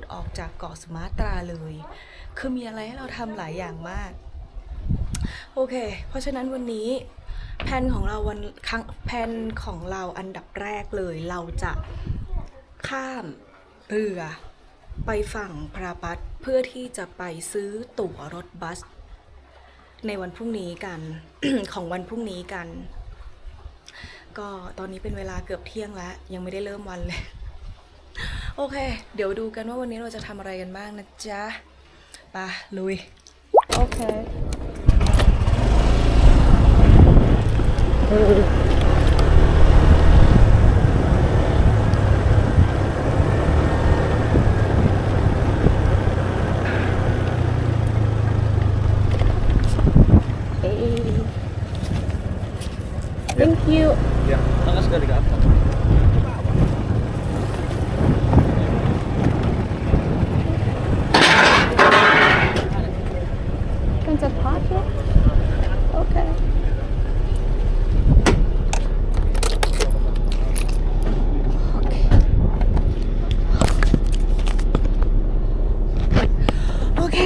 ดออกจากเกาะสมาตราเลย คือมีอะไรให้เราทำหลายอย่างมาก โอเค เพราะฉะนั้นวันนี้แผนของเราวันครั้งแผนของเราอันดับแรกเลย เราจะข้ามเรือไปฝั่งพราปัตเพื่อที่จะไปซื้อตั๋วรถบัส ในวันพรุ่งนี้กันของวันพรุ่งนี้กัน ก็ตอนนี้เป็นเวลาเกือบเที่ยงแล้ว ยังไม่ได้เริ่มวันเลย โอเค เดี๋ยวดูกันว่าวันนี้เราจะทำอะไรกันบ้างนะจ๊ะไปะลุย โอเค Thank you. Ya, tanggal sekali ke atas. Can I park here? Okay. Okay. โอเค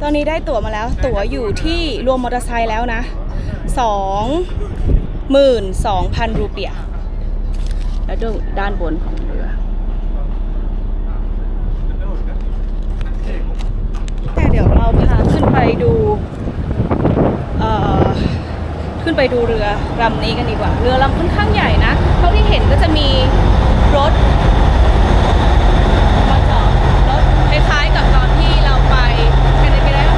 ตอนนี้ ได้ตั๋วมาแล้ว ตั๋วอยู่ที่รวมมอเตอร์ไซค์แล้วนะสองหมื่นสองพันรูเปียห์แล้วดูด้านบนของเรือ แต่เดี๋ยวเราพาขึ้นไปดู เอ่อ ขึ้นไปดูเรือลำนี้กันดีกว่า เรือลำค่อนข้างใหญ่นะ เท่าที่เห็นก็จะมีรถมาจอดรถคล้ายๆกับตอนที่เราไปไปไหนไปแล้ว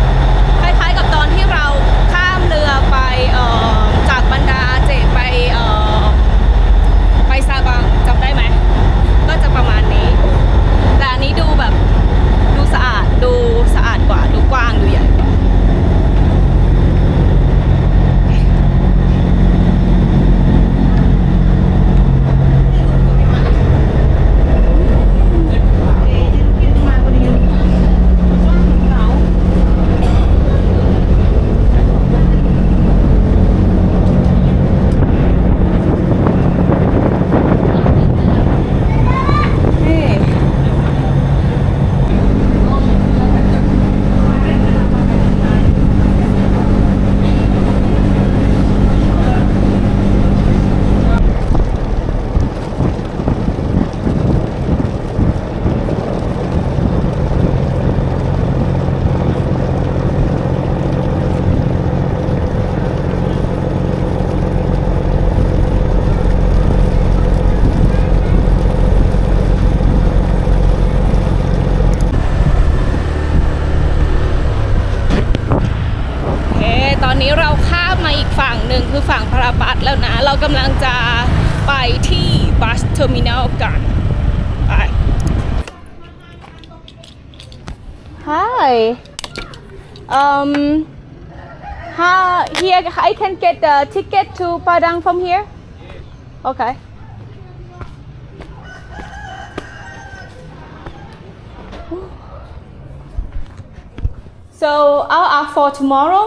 คล้ายๆกับตอนที่เราข้ามเรือไปเอ่อจากบรรดาเจไปเอ่อไปซาบังจำได้ไหม ก็จะประมาณนี้ แต่อันนี้ ดูแบบ ดูสะอาดดูสะอาดกว่าดูกว้างดูใหญ่ Hi um how here I can get the ticket to Padang from here okay So I'll ask for tomorrow.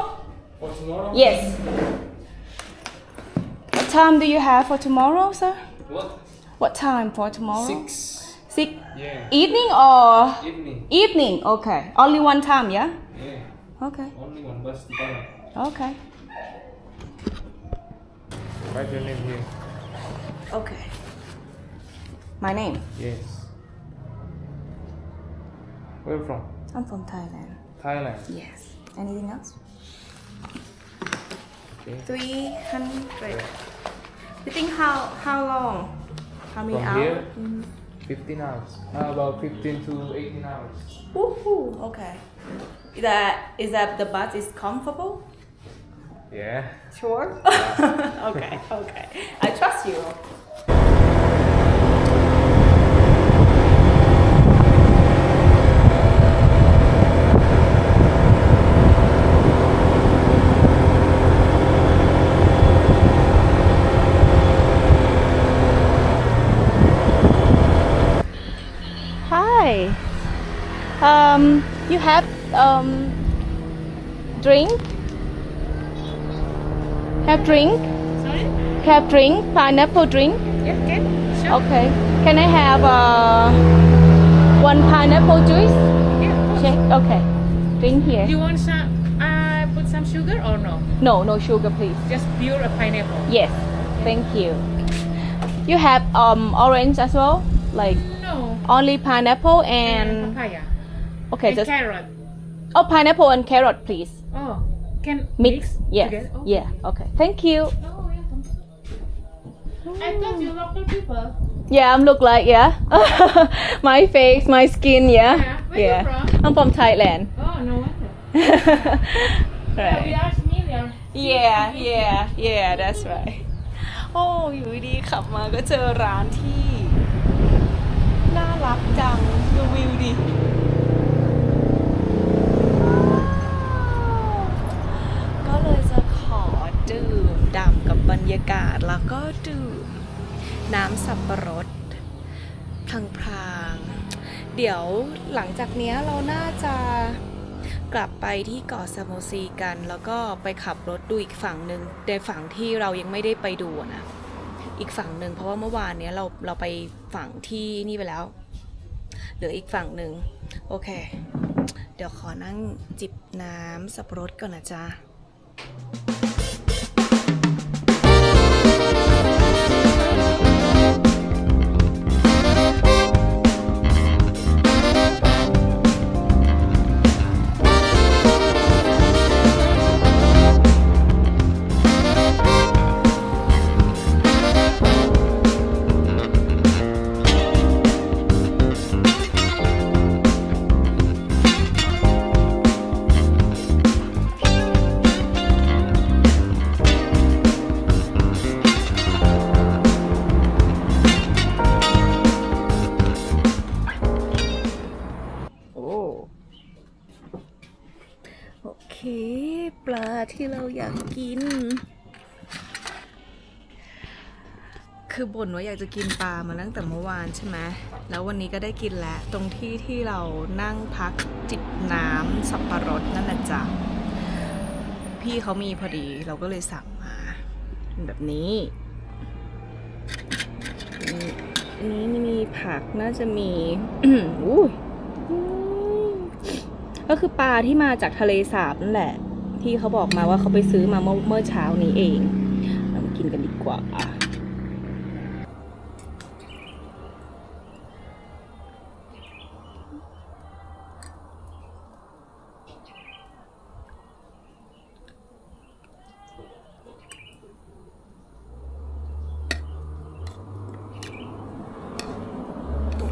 For tomorrow? Yes. What time do you have for tomorrow, sir? What? What time for tomorrow? Six. Six. Yeah. Evening or Evening. evening? Okay. Only one time, yeah. Yeah. Okay. Only one bus to Padang. Okay. Write your name here. Okay. My name. Yes. Where you from? I'm from Thailand. Thailand. Yes. Anything else? Okay. Three hundred. You think how how long? How many From hours? here? 15 hours. How about 15 to 18 hours? Woohoo. Okay. Is that is that the bus is comfortable? Yeah. Sure. okay. Okay. I trust you. Hi Hi. Um, you have um drink? Have drink? Sorry? Have drink? Pineapple drink? Yeah, can. Sure. Okay. Can I have uh one pineapple juice? Yeah. Check. Okay. Drink here. You want some, uh, put some sugar or no? No, no sugar, please. Just pure pineapple. Yes. Thank you. You have um orange as well, like No. only pineapple And and papaya. okay, and just carrot. oh pineapple and carrot, please. Oh, can Mix. Yes. together? Oh. Yeah. Okay. Thank you. Oh, welcome. I thought you local people. Yeah, I'm look like yeah. my face, my skin, yeah. Yeah. Where you from? I'm from Thailand. Oh, no wonder. Yeah, we right. are familiar. Yeah, yeah, yeah, that's right. โอ้อยู่ดีๆขับมาก็เจอร้านที่ น่ารักจัง ดูวิวดิ ยากาศแล้วก็ดื่ม น้ำสับปะรดพลางๆเดี๋ยวหลังจากเนี้ยเราน่าจะกลับไปที่เกาะซาโมซีกัน แล้วก็ไปขับรถดูอีกฝั่งหนึ่งในฝั่งที่เรายังไม่ได้ไปดูนะอีกฝั่งหนึ่งเพราะว่าเมื่อวานเนี้ยเราเราไปฝั่งที่นี่ไปแล้วเหลืออีกฝั่งหนึ่งโอเค เดี๋ยวขอนั่งจิบน้ำสับปะรดก่อนนะจ๊ะ ลาที่เราอยากกิน คือบ่นว่าอยากจะกินปลามาตั้งแต่เมื่อวานใช่ไหมแล้ววันนี้ก็ได้กินแล้ว ตรงที่ที่เรานั่งพักจิบน้ำสับปะรดนั่นแหละจ้ะพี่เขามีพอดีเราก็เลยสั่งมาเป็นแบบนี้อันนี้มีผักน่าจะมีอุ้ยก็คือปลาที่มาจากทะเลสาบนั่นแหละ ที่เขาบอกมาว่าเขาไปซื้อมาเมื่อเมื่อเช้านี้เอง เรามากินกันดีกว่า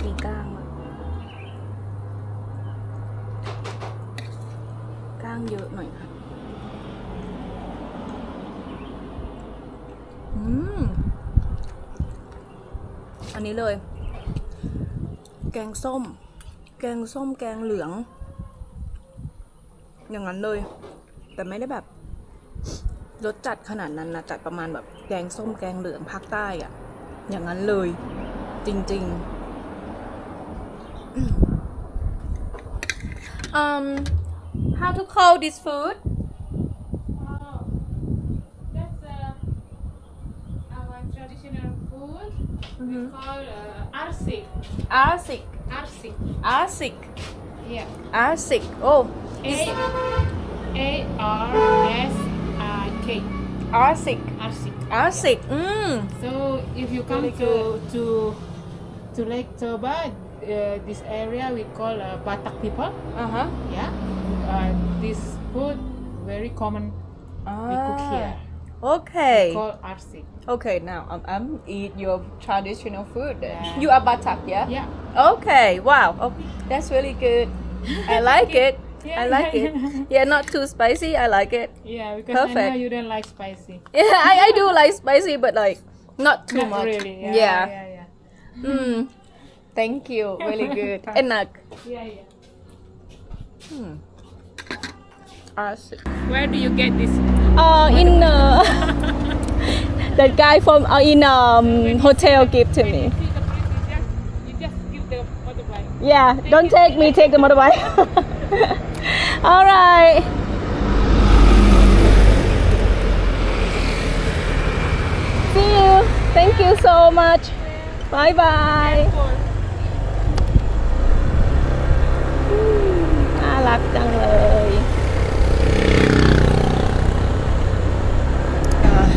มีก้างอะก้างเยอะหน่อยนะอืม อั นี้เลย แกงส้ม แกงส้มแกงเหลือง อย่างนั้นเลย แต่ไม่ได้แบบรสจัดขนาดนั้นนะจัดประมาณแบบแกงส้มแกงเหลืองภาคใต้อะอย่างนั้นเลย จริงๆ um how to call this food Oh, that's uh, our traditional food. We call uh, arsik. arsik Arsik. arsik Yeah. arsik oh A A R S I K. arsik Arsik. arsik อืม So if you come Really to to to Lake Toba, uh, this area we call uh, Batak people. อ่าฮะ Yeah. Uh, this food very common. We cook here. Okay Call arsik. okay now I'm, I'm eat your traditional food Yeah. you are Batak yeah Yeah. okay wow oh, that's really good I like it Yeah, I like yeah, it yeah not too spicy I like it Yeah, because I know you don't like spicy. yeah I, I do like spicy but like not too Not much really. Yeah. yeah. Yeah. Yeah. Mm. Thank you. Really good. Enak. Yeah. yeah. Hmm Arsik. Where do you get this? Uh, in uh, that guy from uh, in um hotel give to me. See the place, you just you just give the butterfly. Yeah, don't take me, take the motorbike. All right. See you. Thank you so much. Bye bye. อืมน่ารักจังเลย เอ่อ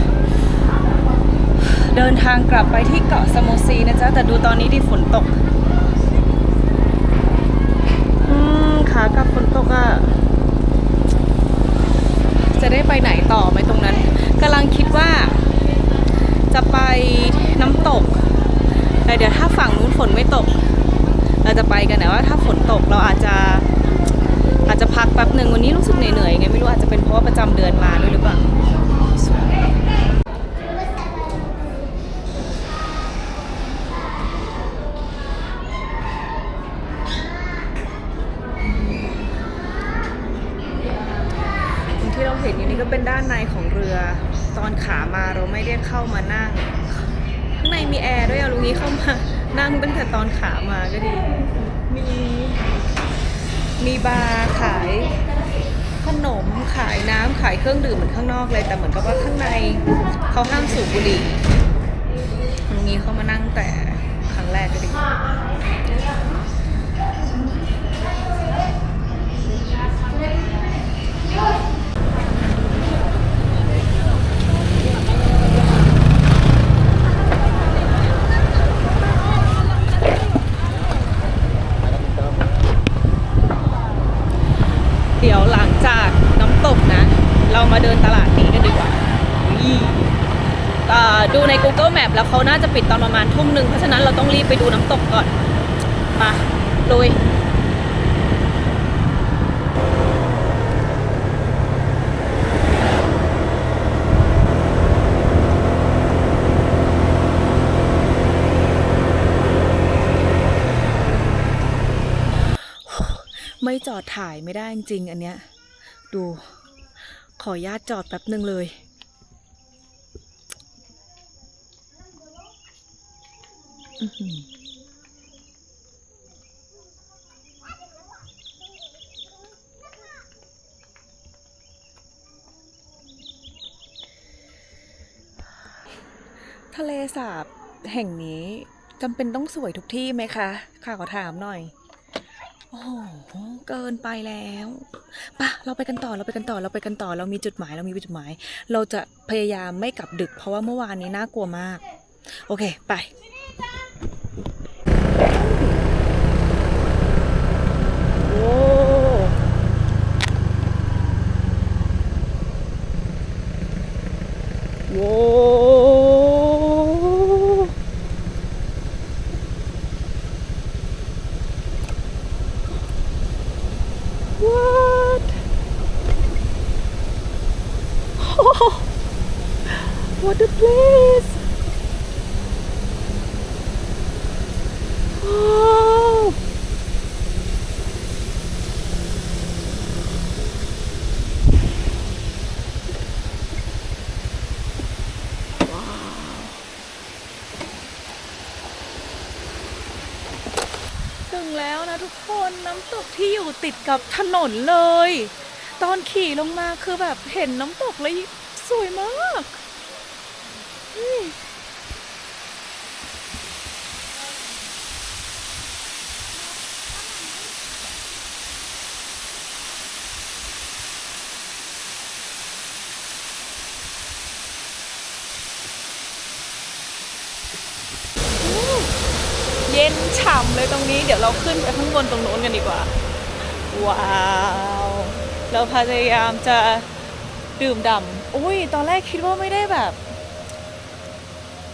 เดินทางกลับไปที่เกาะสโมซีนะจ๊ะ แต่ดูตอนนี้ที่ฝนตก อืมขากลับฝนตกอะ่ะ จะได้ไปไหนต่อไหมตรงนั้นกำลังคิดว่า จะไปน้ำตก แต่เดี๋ยวถ้าฝั่งนู้นฝนไม่ตก เราจะไปกันแต่ว่าถ้าฝนตกเราอาจจะ อาจจะพักแป๊บหนึ่งวันนี้รู้สึกเหนื่อยๆไงไม่รู้อาจจะเป็นเพราะว่าประจำเดือนมาด้วยหรือเปล่าที่เราเห็นอยู่นี่ก็เป็นด้านในของเรือตอนขามาเราไม่ได้เข้ามานั่ง ข้างในมีแอร์ด้วยอะลุงนี้เข้ามานั่งตั้งแต่ตอนขามาก็ดีมี มีบาร์ขายขนมขายน้ำขายเครื่องดื่มเหมือนข้างนอกเลย แต่เหมือนกับว่าข้างในเขาห้ามสูบบุหรี่ตรงนี้เขามานั่งแต่ครั้งแรกก็ดี เดี๋ยวหลังจากน้ำตกนะ เรามาเดินตลาดนี้กันดีกว่าดูใน Google Map แล้วเขาน่าจะปิดตอนประมาณทุ่มหนึ่งเพราะฉะนั้นเราต้องรีบไปดูน้ำตกก่อนไปะลุยไม่จอดถ่ายไม่ได้จริงอันเนี้ย ดู ขออนุญาตจอดแป๊บหนึ่งเลย ทะเลสาบแห่งนี้จำเป็นต้องสวยทุกที่ไหมคะค่ะขอถามหน่อย โอ้โหเกินไปแล้วปะเราไปกันต่อเราไปกันต่อเราไปกันต่อ เรามีจุดหมายเรามีจุดหมาย เราจะพยายามไม่กลับดึก เพราะว่าเมื่อวานนี้น่ากลัวมาก โอเค ไป โอ้โว้ What? Oh, what a place! Oh. ถึงแล้วนะทุกคนน้ำตกที่อยู่ติดกับถนนเลย ตอนขี่ลงมาคือแบบเห็นน้ำตกเลยสวยมากนี่เย็นฉ่ำเลยต รงนี้เดี๋ยวเราขึ้นไปข้างบนตรงโน้นกันดีกว่า ว้าว เราพยายามจะดื่มด่ำอุ้ย ตอนแรกคิดว่าไม่ได้แบบ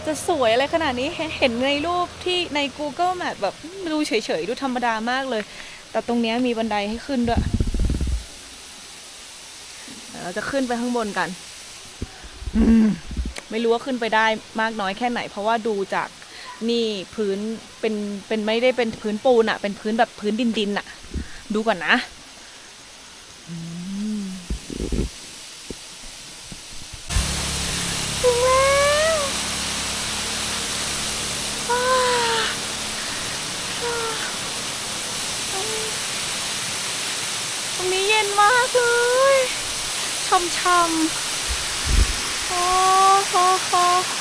จะสวยอะไรขนาดนี้เห็นในรูปที่ใน Google Map แบบดูเฉยๆ ดูธรรมดามากเลย แต่ตรงนี้มีบันไดให้ขึ้นด้วย เราจะขึ้นไปข้างบนกัน ไม่รู้ว่าขึ้นไปได้มากน้อยแค่ไหน เพราะว่าดูจาก นี่พื้นเป็นเป็นไม่ได้เป็นพื้นปูนอะเป็นพื้นแบบพื้นดินดินอะดูก่อนนะถึงแล้วตรงนี้เย็นมากเลยช่ำๆโอ้โห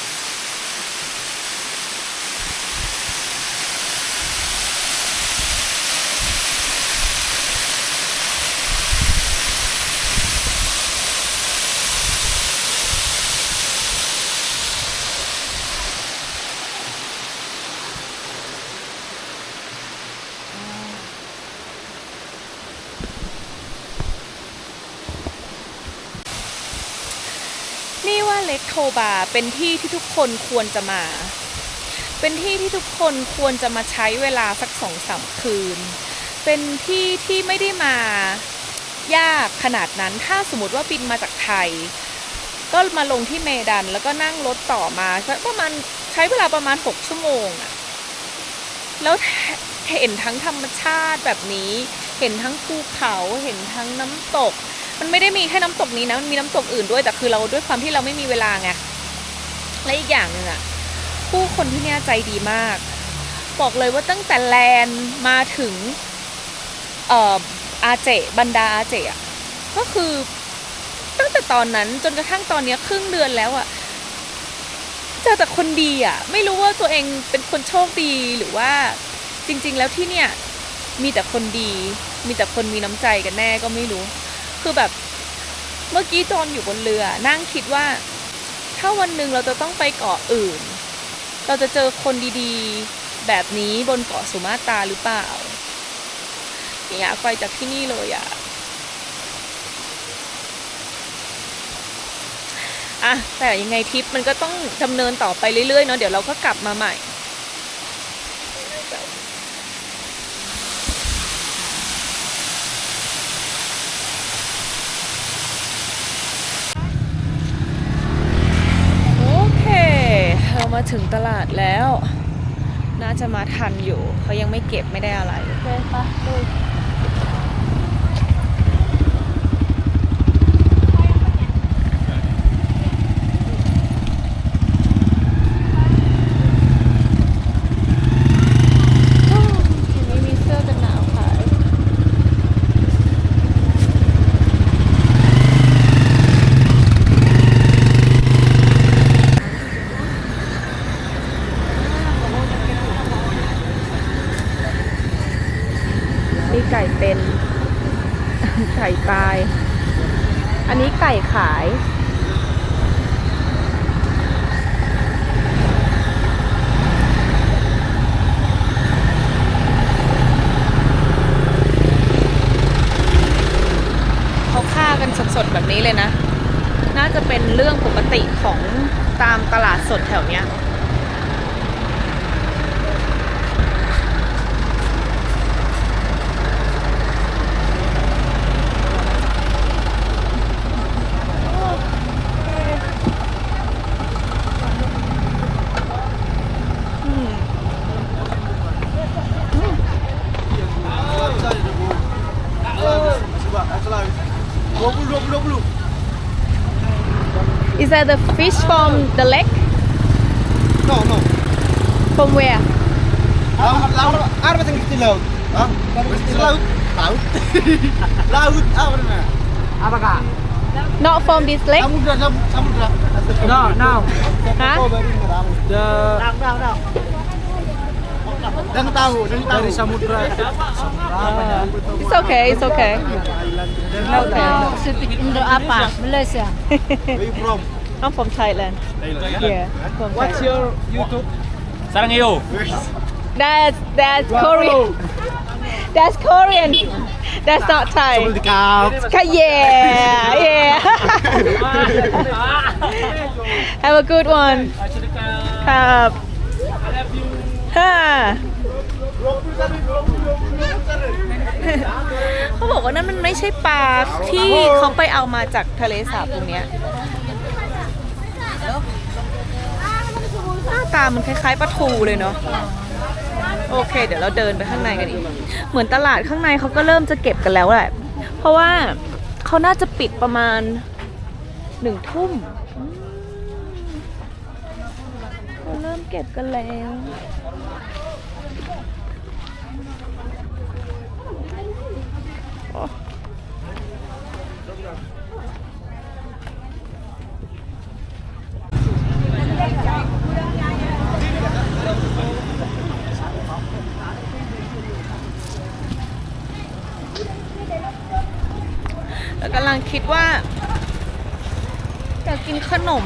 โทบาร์เป็นที่ที่ทุกคนควรจะมา เป็นที่ที่ทุกคนควรจะมาใช้เวลาสักสองสามคืน เป็นที่ที่ไม่ได้มายากขนาดนั้น ถ้าสมมติว่าบินมาจากไทย ก็มาลงที่เมดันแล้วก็นั่งรถต่อมาประมาณใช้เวลาประมาณ 6 ชั่วโมงอะแล้วเห็นทั้งธรรมชาติแบบนี้ เห็นทั้งภูเขา เห็นทั้งน้ำตก มันไม่ได้มีแค่น้ำตกนี้นะมันมีน้ำตกอื่นด้วยแต่คือเราด้วยความที่เราไม่มีเวลาไงและอีกอย่างหนึ่งอะผู้คนที่เนี่ยใจดีมาก บอกเลยว่าตั้งแต่แลนมาถึงเอ่ออาเจบรรดาอาเจอะก็คือตั้งแต่ตอนนั้นจนกระทั่งตอนนี้ครึ่งเดือนแล้วอะเจอแต่คนดีอะไม่รู้ว่าตัวเองเป็นคนโชคดีหรือว่าจริง ๆ แล้วที่เนี่ยมีแต่คนดี มีแต่คนมีน้ำใจกันแน่ก็ไม่รู้ คือแบบเมื่อกี้จอนอยู่บนเรือ นั่งคิดว่า ถ้าวันหนึ่งเราจะต้องไปเกาะอื่น เราจะเจอคนดีๆ แบบนี้บนเกาะสุมาตราหรือเปล่าไม่อยากไปจากที่นี่เลยอะอะแต่ยังไงทริปมันก็ต้องดำเนินต่อไปเรื่อยๆเนาะเดี๋ยวเราก็กลับมาใหม่ โอเค เรามา ถึงตลาดแล้ว น่าจะมาทันอยู่ เขายังไม่เก็บไม่ได้อะไรโอเคปะดู Is that the fish from the lake? No, no. From where? Laut, laut, apa yang di laut? Hah? Di laut? Laut? laut apa namanya? Apakah? Not from this lake? Samudra, sam- samudra. No, no. Hah? The dan tahu, dan tahu. Dari samudra. It's okay, it's okay. Okay. Indo apa? Malaysia. Where you from? I'm from Thailand. Yeah, from What's Thailand. your YouTube? 사랑해요. That's that's Korean. That's Korean. That's not Thai. Dekat. Ka- Yeah, yeah. Have a good one. ครับฮ่าเขาบอกว่านั่นมันไม่ใช่ปลาที่เขาไปเอามาจากทะเลสาบตรงเนี้ย หน้าตามันคล้ายๆปลาทูเลยเนาะโอเค เดี๋ยวเราเดินไปข้างในกันอีกเหมือนตลาดข้างในเขาก็เริ่มจะเก็บกันแล้วแหละเพราะว่าเขาน่าจะปิดประมาณหนึ่งทุ่มเขาเริ่มเก็บกันแล้ว กำลังคิดว่าอยากกินขนม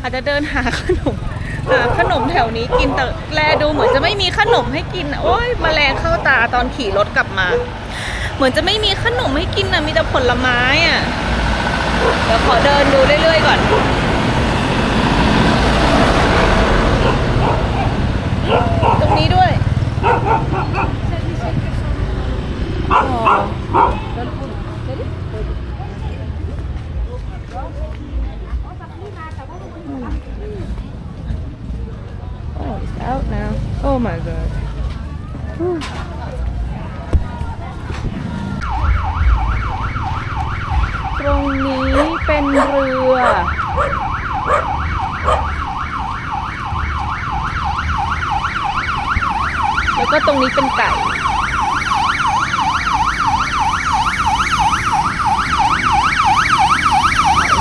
อาจจะเดินหาขนมหาขนมแถวนี้กินแต่แลดูเหมือนจะไม่มีขนมให้กินอะโอ้ยแมลงเข้าตาตอนขี่รถกลับมา เหมือนจะไม่มีขนมให้กินอะมีแต่ผลไม้อะเดี๋ยวขอเดินดูเรื่อยๆก่อนตรงนี้ด้วยอ๋อ Oh, Oh my god. Whew. ตรงนี้เป็นเรือ แล้วก็ตรงนี้เป็นไก่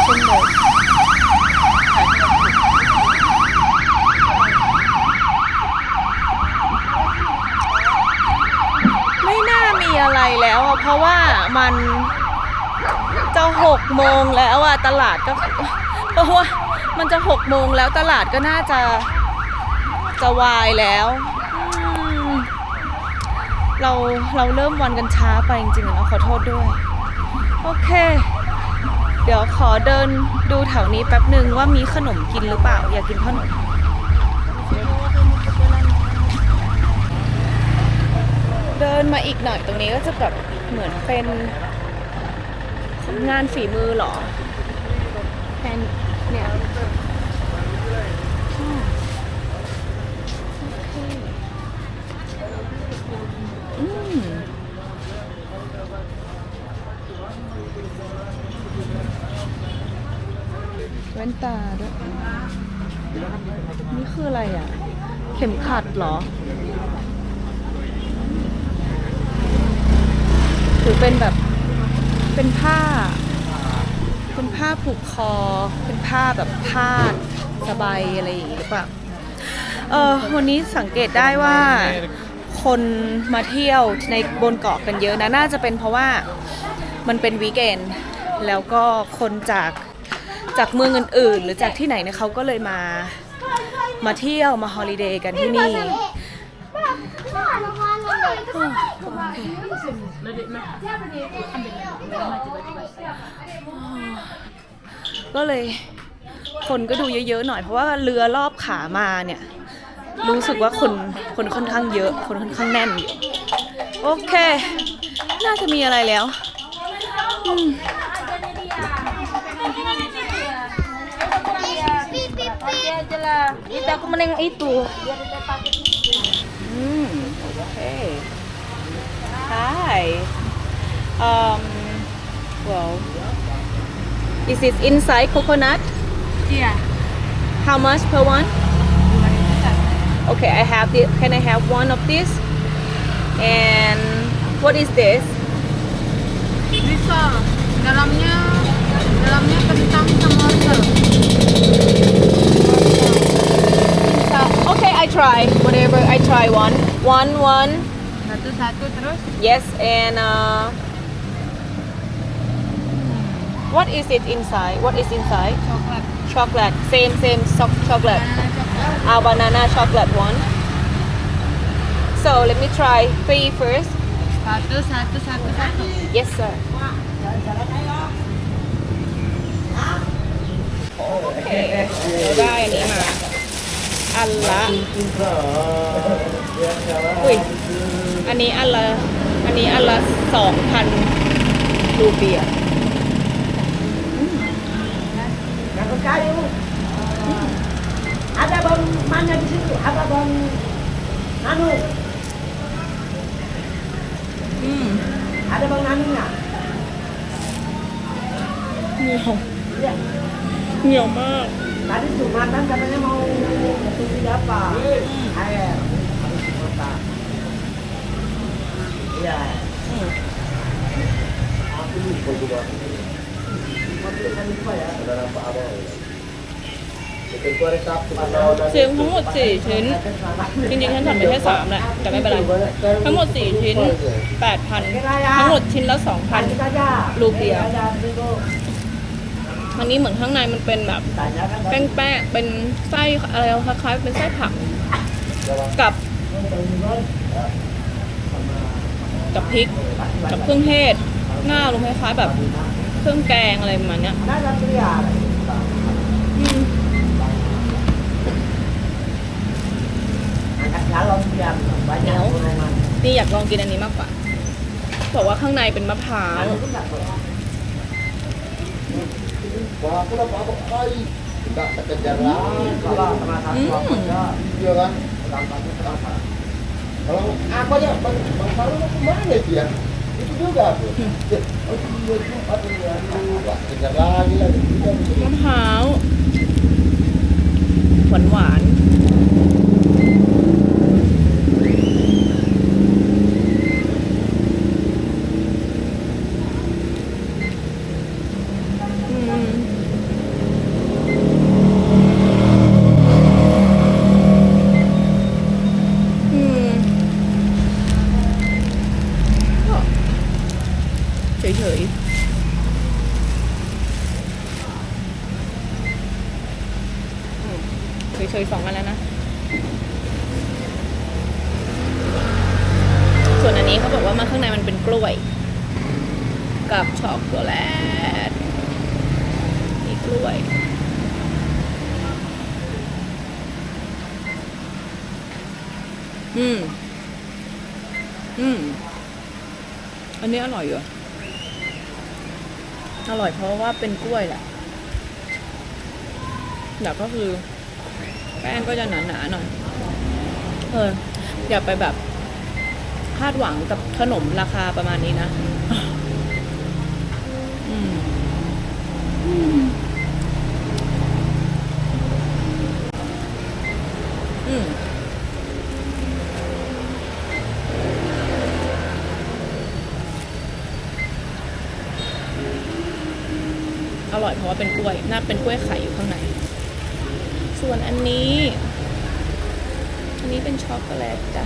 เช่นเดิมไม่น่ามีอะไรแล้วอะ เพราะว่ามันจะหกโมงแล้วอะตลาดก็เพราะว่ามันจะหกโมงแล้วตลาดก็น่าจะจะวายแล้ว เราเราเริ่มวันกันช้าไปจริงๆนะขอโทษด้วย โอเค เดี๋ยวขอเดินดูแถวนี้แป๊บหนึ่งว่ามีขนมกินหรือเปล่า อยากกินขนมเดินมาอีกหน่อยตรงนี้ก็จะแบบ เหมือนเป็นงานฝีมือเหรอแทนเนี่ยอืมอืมแว่นตาด้วย นี่คืออะไรอะ เข็มขัดเหรอ หรือ เป็นแบบเป็นผ้า เป็นผ้าผูกคอ เป็นผ้าแบบผ้าสบายอะไรอย่างงี้หรือเปล่าเออวันนี้สังเกตได้ว่าคนมาเที่ยวในบนเกาะกันเยอะนะน่าจะเป็นเพราะว่ามันเป็นวีคเอนแล้วก็คนจากจากเมืองอื่นๆหรือจากที่ไหนเนี่ยเขาก็เลยมามาเที่ยวมาฮอลิเดย์กันที่นี่ ก็เลยคนก็ดูเยอะๆหน่อยเพราะว่าเรือรอบขามาเนี่ย รู้สึกว่าคนคนค่อนข้างเยอะ คนค่อนข้างแน่นอยู่โอเค น่าจะมีอะไรแล้วอืม Pakai aja lah. Itu aku Hi. Um well is it inside coconut? Iya. how much per one? Okay I have the can I have one of this? And what is this? Bisa. Dalamnya dalamnya kentang sama wortel. okay I try. Whatever I try one. One one Satu-satu terus. yes and uh what is it inside what is inside Coklat. chocolate same same so- chocolate Banana coklat. our banana chocolate one so let me try three first Satu, satu, satu, satu. yes sir โอเคเราได้อันนี้มา อันละ อุ้ย อันนี้อันละ อันนี้อันละสองพันรูเปีย Dapat kayu. Ada bang mana di situ? Ada bang anu? อืม Ada bang anunya? เหนียว Iya. เหนียวมาก Tadi Jumatan katanya mau tutup apa? Air. Iya. Aku lupa juga. Tapi kan lupa ya. ชิ้นทั้งหมดสี่ชิ้น จริงๆฉันสั่งไปแค่สามแหละแต่ไม่เป็นไรทั้งหมดสี่ชิ้นแปดพันทั้งหมดชิ้นละสองพันรูเปียอันนี้เหมือนข้างในมันเป็นแบบแป้งแป้งเป็นไส้อะไรคล้ายๆเป็นไส้ผักกับ กับพริก กับเครื่องเทศ หน้าลงคล้ายๆแบบเครื่องแกงอะไรประมาณเนี้ย Ada pria. อืม Angkat galon dia. Banyak Nyaw. golongan. นี่อยากลองกินอันนี้มากกว่าบอกว่าข้างในเป็นมะพร้าว Itu enggak Kalau sama satu Hmm. apa enggak. Iya kan? Dampaknya berapa? Kalau aku aja bang bang Faru mau kemana dia? Itu juga aku. Ya, Oh itu dia itu aduh aduh enggak kejar lagi lagi. Kita มะพร้าวหวานหวานๆอืมอืมก็เฉยๆ เฉยๆสองอันแล้วนะ ส่วนอันนี้เขาบอกว่ามาข้างในมันเป็นกล้วย กับช็อกโกแลตมีกล้ วยอืม อืม อันนี้อร่อยอยู่ อร่อยเพราะว่าเป็นกล้วยแหละแต่ก็คือ แป้งก็จะหนาๆหน่อย เออ อย่าไปแบบ คาดหวังกับขนมราคาประมาณนี้นะ อืมอืมอืมอร่อยเพราะ ว่าเป็นกล้วย น่าเป็นกล้วยไข่อยู่ข้างใน ส่วนอันนี้ อันนี้เป็นช็อกโกแลตจ้ะ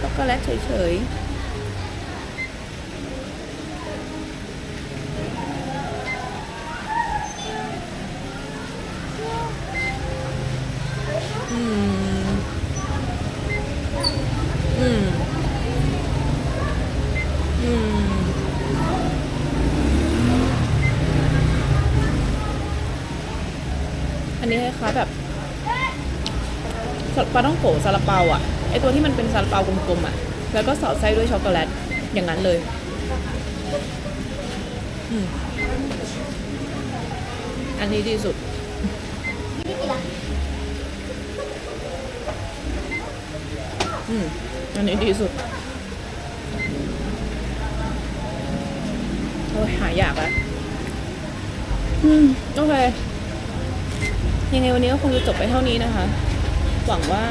ช็อกโกแลตเฉยๆ ปลาต้องโกซาลาเปาอะไอตัวที่มันเป็นซาลาเปากลมๆอะ แล้วก็สอดไส้ด้วยช็อกโกแลตอย่างนั้นเลยอันนี้ดีสุดอืมอันนี้ดีสุดโอ้ยหายยากแล้วอืม โอเค ยังไงวันนี้ก็คงจะจบไปเท่านี้นะคะ หวังว่า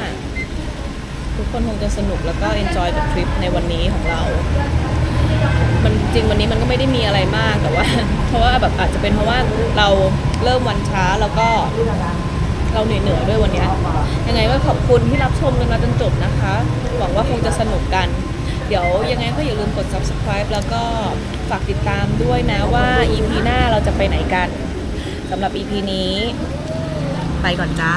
ทุกคนคงจะสนุกแล้วก็ enjoy กับทริปในวันนี้ของเรา มันจริงวันนี้มันก็ไม่ได้มีอะไรมากแต่ว่า เพราะว่าแบบอาจจะเป็นเพราะว่าเราเริ่มวันช้าแล้วก็เราเหนื่อยเหนื่อยๆด้วยวันนี้ยยังไงก็ขอบคุณที่รับชมกันมาจนจบนะคะ หวังว่าคงจะสนุกกัน เดี๋ยวยังไงก็อย่าลืมกด subscribe แล้วก็ฝากติดตามด้วยนะว่า EP หน้าเราจะไปไหนกันสำหรับ EP นี้ ไปก่อนจ้า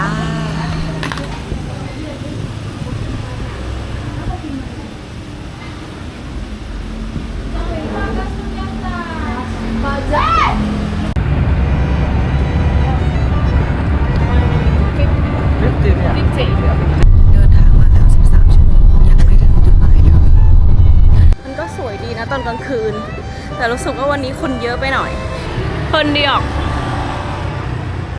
สึกว่าวันนี้คนเยอะไปหน่อยคนเดียว